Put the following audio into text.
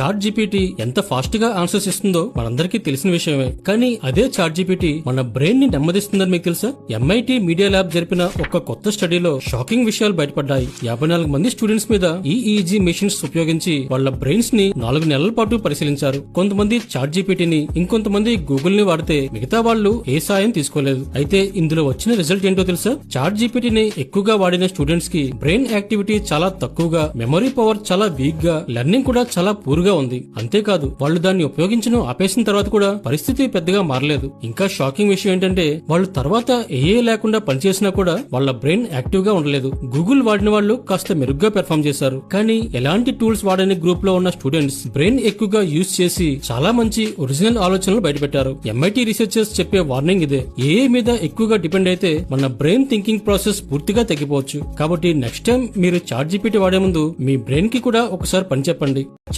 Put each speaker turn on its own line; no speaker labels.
Chat GPT ఎంత ఫాస్ట్గా answers ఇస్తుందో మనందరికీ తెలిసిన విషయమే. కానీ అదే చాట్ జీపీటీ మన బ్రెయిన్ని నెమ్మదిస్తుందని మీకు తెలుసా? ఎంఐటి మీడియా ల్యాబ్ జరిపిన ఒక కొత్త స్టడీలో షాకింగ్ విషయాలు బయటపడ్డాయి. యాభై నాలుగు మంది స్టూడెంట్స్ మీద ఈఈజీ మెషిన్స్ ఉపయోగించి వాళ్ళ బ్రెయిన్స్ని నాలుగు నెలల పాటు పరిశీలించారు. కొంతమంది చాట్ జీపీటీని ఇంకొంతమంది గూగుల్ని వాడితే మిగతా వాళ్ళు ఏ సాయం తీసుకోలేదు. అయితే ఇందులో వచ్చిన రిజల్ట్ ఏంటో తెలుసా? చాట్ జీపీటీని ఎక్కువగా వాడిన స్టూడెంట్స్కి బ్రెయిన్ యాక్టివిటీ చాలా తక్కువగా మెమరీ పవర్ చాలా వీక్గా లెర్నింగ్ కూడా చాలా పూర్ గా ఉంది. అంతేకాదు వాళ్ళు దాన్ని ఉపయోగించడం ఆపేసిన తర్వాత కూడా పరిస్థితి పెద్దగా మారలేదు. ఇంకా షాకింగ్ విషయం ఏంటంటే వాళ్ళు తర్వాత ఏఏ లేకుండా పనిచేసినా కూడా వాళ్ళ బ్రెయిన్ యాక్టివ్గా ఉండలేదు. గూగుల్ వాడిన వాళ్ళు కాస్త మెరుగ్గా పెర్ఫామ్ చేశారు. కానీ ఎలాంటి టూల్స్ వాడని గ్రూప్లో ఉన్న స్టూడెంట్స్ బ్రెయిన్ ఎక్కువగా యూజ్ చేసి చాలా మంచి ఒరిజినల్ ఆలోచనలు బయటపెట్టారు. ఎంఐటి రీసెర్చర్స్ చెప్పే వార్నింగ్ ఇదే. ఏఏ మీద ఎక్కువగా డిపెండ్ అయితే మన బ్రెయిన్ థింకింగ్ ప్రాసెస్ పూర్తిగా తగ్గిపోవచ్చు కాబట్టి నెక్స్ట్ టైం మీరు చాట్ జీపీటీ వాడే ముందు మీ బ్రెయిన్కి కూడా ఒకసారి పని చెప్పండి.